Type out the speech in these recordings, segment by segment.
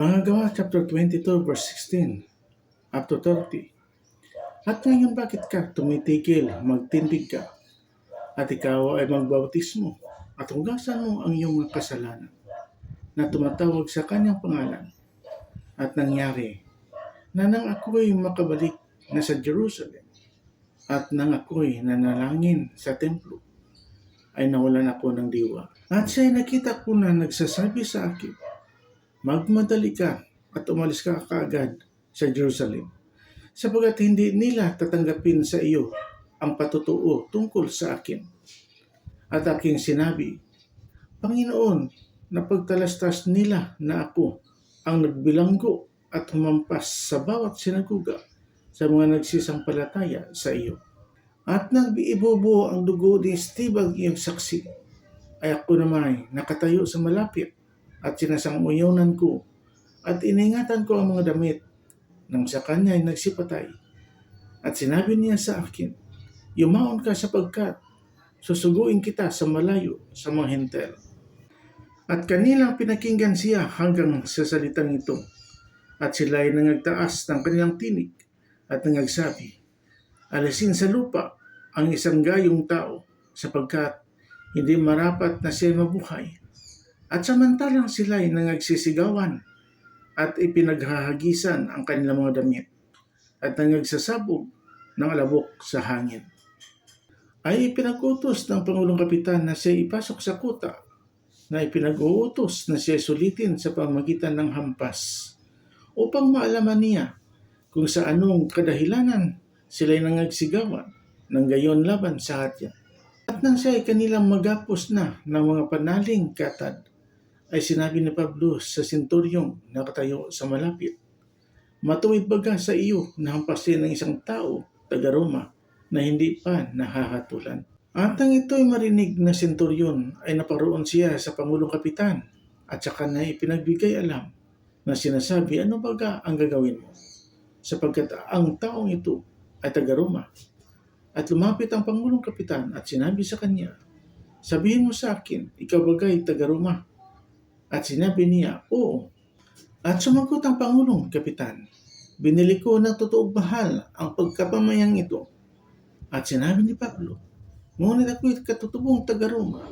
Mga gawa chapter 22 verse 16 up to 30. At ngayon bakit ka tumitigil, magtindig ka, at ikaw ay magbautismo, at hugasan mo ang iyong mga kasalanan, na tumatawag sa kanyang pangalan, at nangyari, na nang ako'y makabalik na sa Jerusalem, at nang ako'y nanalangin sa templo, ay nawalan ako ng diwa. At siya'y nakita ko na nagsasabi sa akin, magmadali ka at umalis ka kaagad sa Jerusalem sapagat hindi nila tatanggapin sa iyo ang patutuo tungkol sa akin. At aking sinabi, Panginoon, napagtalastas nila na ako ang nagbilanggo at humampas sa bawat sinaguga sa mga nagsisampalataya sa iyo. At nang ibubuo ang dugo ni Estibag iyong saksi, ay ako naman ay nakatayo sa malapit at sinasanguyonan ko at iningatan ko ang mga damit nang sa kanya ay nagsipatay. At sinabi niya sa akin, Yumaon ka sapagkat susuguin kita sa malayo sa mga hentel. At kanilang pinakinggan siya hanggang sa salitang ito. At sila ay nangagtaas ng kanilang tinig at nangagsabi, Alisin sa lupa ang isang gayong tao sapagkat hindi marapat na siya mabuhay. At samantalang sila ay nangagsisigawan at ipinaghahagisan ang kanilang mga damit at nangagsasabog ng alabok sa hangin. Ay ipinagutos ng Pangulong Kapitan na siya ipasok sa kuta na ipinag-uutos na siya sulitin sa pamagitan ng hampas upang maalaman niya kung sa anong kadahilanan sila'y nangagsigawan ng gayon laban sa hatya. At nang siya ay kanilang magapos na ng mga panaling katad, ay sinabi ni Pablo sa senturyong nakatayo sa malapit, Matuwid baga sa iyo na hampasin ng isang tao, taga Roma, na hindi pa nahahatulan. At nang ito'y marinig na senturyon ay naparoon siya sa Pangulong Kapitan at saka na ipinagbigay alam na sinasabi ano baga ang gagawin mo sapagkat ang taong ito ay taga Roma. At lumapit ang Pangulong Kapitan at sinabi sa kanya, Sabihin mo sa akin, ikaw bagay taga Roma. At sinabi niya, Oo. At sumagot ang Pangulong Kapitan, Binili ko ng totoong bahal ang pagkapamayang ito. At sinabi ni Pablo, Ngunit ako'y katutubong taga Roma.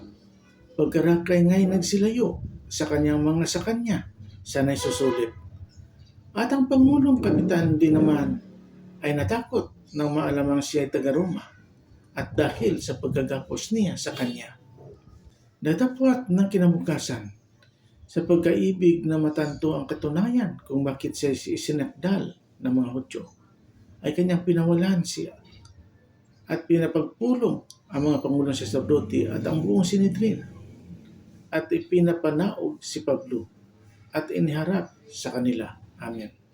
Pagkarakay nga'y nagsilayo sa kanyang mga sa kanya, sana'y susulit. At ang Pangulong Kapitan din naman ay natakot nang maalamang siya ay taga Roma at dahil sa pagkagapos niya sa kanya. Datapwat ng kinabukasan sa pagkaibig na matanto ang katunayan kung bakit siya isinakdal ng mga Hudyo, ay kanyang pinawalan siya at pinapagpulong ang mga pangulong sacerdote at ang buong sinidrin at ipinapanaog si Pablo at iniharap sa kanila. Amen.